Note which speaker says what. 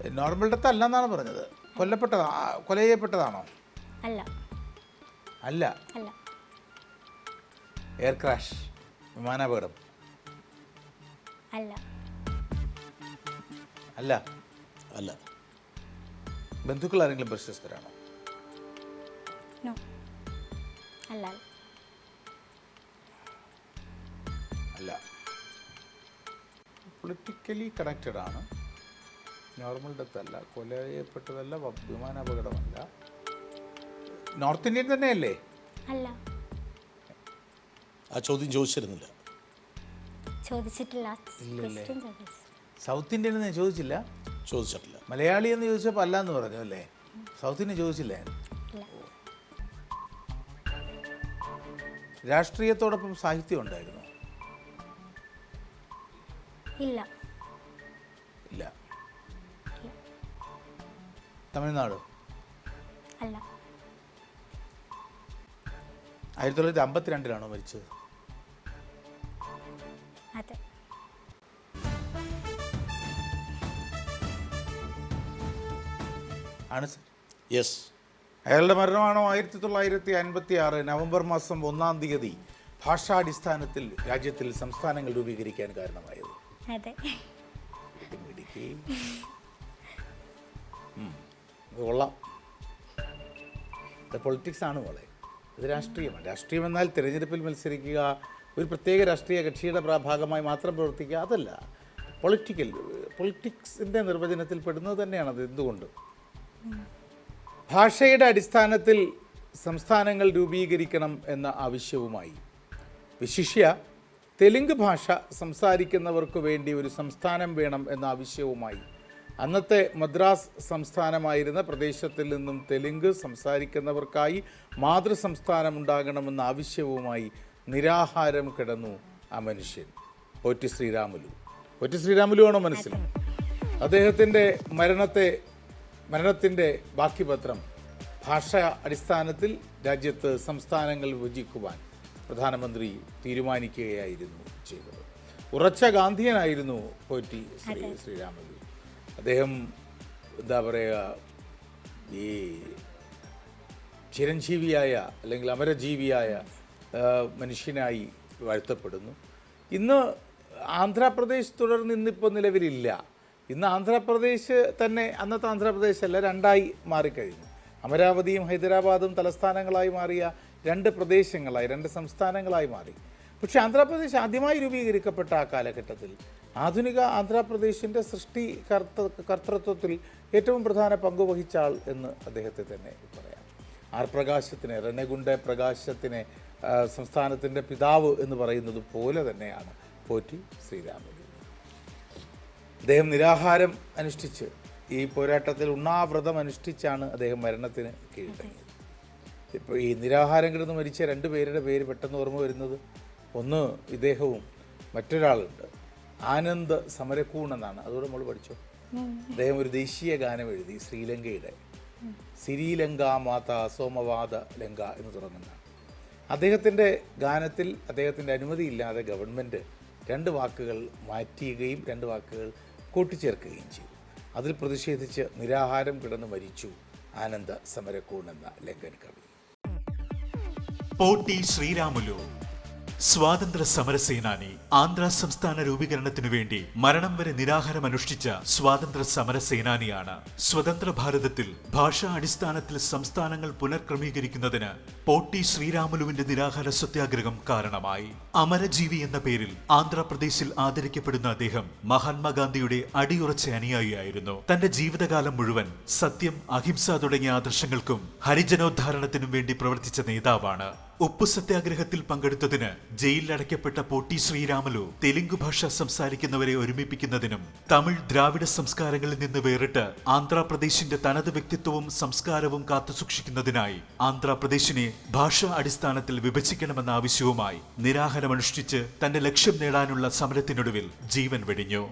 Speaker 1: Normal death അല്ലെന്നാണ് പറഞ്ഞത്. കൊല്ലപ്പെട്ടതാ കൊല ചെയ്യപ്പെട്ടതാണോ?
Speaker 2: അല്ല.
Speaker 1: അല്ല?
Speaker 2: അല്ല.
Speaker 1: എയർ ക്രാഷ് വിമാനാപകടം.
Speaker 2: അല്ല.
Speaker 1: അല്ല?
Speaker 3: അല്ല.
Speaker 1: ബന്ധുക്കൾ ആരെങ്കിലും പ്രശസ്തരാണോ?
Speaker 2: നോ. അല്ല.
Speaker 1: അല്ല. പൊളിറ്റിക്കലി കണക്റ്റഡ് ആണ്. നോർമൽ ഡെത്ത് അല്ല കൊല ചെയ്യപ്പെട്ടതല്ല വിമാന അപകടമല്ല. നോർത്ത് ഇന്ത്യൻ തന്നെയല്ലേ?
Speaker 2: അല്ല.
Speaker 3: ആ ചോദ്യം ചോദിച്ചിരുന്നില്ല.
Speaker 2: ചോദിച്ചിട്ടില്ല.
Speaker 1: ഇല്ലല്ലേ. സൗത്ത് ഇന്ത്യൻ എന്ന് ചോദിച്ചില്ല.
Speaker 3: ചോദിച്ചിട്ടില്ല.
Speaker 1: മലയാളി എന്ന് ചോദിച്ചപ്പോൾ അല്ല എന്ന് പറഞ്ഞു അല്ലേ? സൗത്ത് ഇന്ത്യൻ ചോദിച്ചില്ല? രാഷ്ട്രീയത്തോടൊപ്പം സാഹിത്യം ഉണ്ടായിരുന്നു?
Speaker 2: ഇല്ല.
Speaker 1: തമിഴ്നാട്.
Speaker 2: അല്ല.
Speaker 1: ആയിരത്തി തൊള്ളായിരത്തി അമ്പത്തിരണ്ടിലാണോ മരിച്ചത്?
Speaker 2: അതെ.
Speaker 1: ആണ് സർ.
Speaker 3: യെസ്
Speaker 1: അയാളുടെ മരണമാണോ ആയിരത്തി തൊള്ളായിരത്തി അൻപത്തി ആറ് നവംബർ മാസം ഒന്നാം തീയതി ഭാഷാടിസ്ഥാനത്തിൽ രാജ്യത്തിൽ സംസ്ഥാനങ്ങൾ രൂപീകരിക്കാൻ കാരണമായത്?
Speaker 2: അതെ.
Speaker 1: കൊള്ളാം. ഇത് പൊളിറ്റിക്സ് ആണ് മോളെ. ഇത് രാഷ്ട്രീയമാണ്. രാഷ്ട്രീയം എന്നാൽ തിരഞ്ഞെടുപ്പിൽ മത്സരിക്കുക ഒരു പ്രത്യേക രാഷ്ട്രീയ കക്ഷിയുടെ ഭാഗമായി മാത്രം പ്രവർത്തിക്കുക അതല്ല. പൊളിറ്റിക്കൽ പൊളിറ്റിക്സിന്റെ നിർവചനത്തിൽ പെടുന്നത് തന്നെയാണത് എന്തുകൊണ്ട്? ഭാഷയുടെ അടിസ്ഥാനത്തിൽ സംസ്ഥാനങ്ങൾ രൂപീകരിക്കണം എന്ന ആവശ്യവുമായി. വിശിഷ്യ തെലുങ്ക് ഭാഷ സംസാരിക്കുന്നവർക്ക് വേണ്ടി ഒരു സംസ്ഥാനം വേണം എന്ന ആവശ്യവുമായി. അന്നത്തെ മദ്രാസ് സംസ്ഥാനമായിരുന്ന പ്രദേശത്തിൽ നിന്നും തെലുങ്ക് സംസാരിക്കുന്നവർക്കായി മാതൃ സംസ്ഥാനം ഉണ്ടാകണമെന്ന ആവശ്യവുമായി നിരാഹാരം കിടന്നു ആ മനുഷ്യൻ. ഒറ്റി ശ്രീരാമുലു. പോറ്റി ശ്രീരാമുലു ആണോ മനസ്സിൽ? അദ്ദേഹത്തിന്റെ മരണത്തെ മരണത്തിന്റെ ബാക്കി പത്രം ഭാഷ അടിസ്ഥാനത്തിൽ രാജ്യത്ത് സംസ്ഥാനങ്ങൾ വിഭജിക്കുവാൻ പ്രധാനമന്ത്രി തീരുമാനിക്കുകയായിരുന്നു ചെയ്തത്. ഉറച്ച ഗാന്ധിയനായിരുന്നു പോറ്റി ശ്രീ ശ്രീരാമലു. അദ്ദേഹം എന്താ പറയുക ഈ ചിരഞ്ജീവിയായ അല്ലെങ്കിൽ അമരജീവിയായ മനുഷ്യനായി വാഴ്ത്തപ്പെടുന്നു. ഇന്ന് ആന്ധ്രാപ്രദേശ് തുടർന്ന് ഇന്നിപ്പോൾ നിലവിലില്ല. ഇന്ന് ആന്ധ്രാപ്രദേശ് തന്നെ അന്നത്തെ ആന്ധ്രാപ്രദേശ് അല്ല രണ്ടായി മാറിക്കഴിഞ്ഞു. അമരാവതിയും ഹൈദരാബാദും തലസ്ഥാനങ്ങളായി മാറിയ രണ്ട് പ്രദേശങ്ങളായി രണ്ട് സംസ്ഥാനങ്ങളായി മാറി. പക്ഷേ ആന്ധ്രാപ്രദേശ് ആദ്യമായി രൂപീകരിക്കപ്പെട്ട ആ കാലഘട്ടത്തിൽ ആധുനിക ആന്ധ്രാപ്രദേശിന്റെ സൃഷ്ടി കർത്ത കർത്തൃത്വത്തിൽ ഏറ്റവും പ്രധാന പങ്ക് വഹിച്ച ആൾ എന്ന് അദ്ദേഹത്തെ തന്നെ പറയാം. ആർ പ്രകാശത്തിനെ റെനഗുണ്ട പ്രകാശത്തിനെ സംസ്ഥാനത്തിന്റെ പിതാവ് എന്ന് പറയുന്നത് പോലെ തന്നെയാണ് പോറ്റി ശ്രീരാമൻ അദ്ദേഹം നിരാഹാരം അനുഷ്ഠിച്ച് ഈ പോരാട്ടത്തിൽ ഉണ്ണാവ്രതം അനുഷ്ഠിച്ചാണ് അദ്ദേഹം മരണത്തിന് കീഴടങ്ങിയത്. ഇപ്പോൾ ഈ നിരാഹാരം കിടന്ന് മരിച്ച രണ്ട് പേരുടെ പേര് പെട്ടെന്ന് ഓർമ്മ വരുന്നത് ഒന്ന് ഇദ്ദേഹവും മറ്റൊരാളുണ്ട്. ആനന്ദ് സമരക്കൂൺ എന്നാണ് അതുകൂടെ നമ്മൾ പഠിച്ചു? അദ്ദേഹം ഒരു ദേശീയ ഗാനം എഴുതി ശ്രീലങ്കയുടെ. സിരിലങ്ക മാത സോമവാദ ലങ്ക എന്ന് തുടങ്ങുന്ന അദ്ദേഹത്തിന്റെ ഗാനത്തിൽ അദ്ദേഹത്തിന്റെ അനുമതിയില്ലാതെ ഗവൺമെന്റ് രണ്ട് വാക്കുകൾ മാറ്റുകയും രണ്ട് വാക്കുകൾ കൂട്ടിച്ചേർക്കുകയും ചെയ്തു. അതിൽ പ്രതിഷേധിച്ച് നിരാഹാരം കിടന്ന് മരിച്ചു ആനന്ദ സമരക്കൂൺ എന്ന ലങ്കൻ കവി.
Speaker 4: പോട്ടി ശ്രീരാമുലു. സ്വാതന്ത്ര്യ സമര സേനാനി ആന്ധ്ര സംസ്ഥാന രൂപീകരണത്തിനു വേണ്ടി മരണം വരെ നിരാഹാരമനുഷ്ഠിച്ച സ്വാതന്ത്ര്യ സമര സേനാനിയാണ് സ്വതന്ത്ര ഭാരതത്തിൽ ഭാഷാ അടിസ്ഥാനത്തിൽ സംസ്ഥാനങ്ങൾ പുനർക്രമീകരിക്കുന്നതിന് പോട്ടി ശ്രീരാമുലുവിന്റെ നിരാഹാര സത്യാഗ്രഹം കാരണമായി. അമരജീവി എന്ന പേരിൽ ആന്ധ്രാപ്രദേശിൽ ആദരിക്കപ്പെടുന്ന അദ്ദേഹം മഹാത്മാഗാന്ധിയുടെ അടിയുറച്ച അനുയായിയായിരുന്നു. തന്റെ ജീവിതകാലം മുഴുവൻ സത്യം അഹിംസ തുടങ്ങിയ ആദർശങ്ങൾക്കും ഹരിജനോദ്ധാരണത്തിനും വേണ്ടി പ്രവർത്തിച്ച നേതാവാണ്. ഉപ്പു സത്യാഗ്രഹത്തിൽ പങ്കെടുത്തതിന് ജയിലിലടയ്ക്കപ്പെട്ട പോട്ടി ശ്രീരാമലു തെലുങ്ക് ഭാഷ സംസാരിക്കുന്നവരെ ഒരുമിപ്പിക്കുന്നതിനും തമിഴ് ദ്രാവിഡ സംസ്കാരങ്ങളിൽ നിന്ന് വേറിട്ട് ആന്ധ്രാപ്രദേശിന്റെ തനത് വ്യക്തിത്വവും സംസ്കാരവും കാത്തുസൂക്ഷിക്കുന്നതിനായി ആന്ധ്രാപ്രദേശിനെ ഭാഷാ അടിസ്ഥാനത്തിൽ വിഭജിക്കണമെന്ന ആവശ്യവുമായി നിരാഹാരമനുഷ്ഠിച്ച് തന്റെ ലക്ഷ്യം നേടാനുള്ള സമരത്തിനൊടുവിൽ ജീവൻ വെടിഞ്ഞു.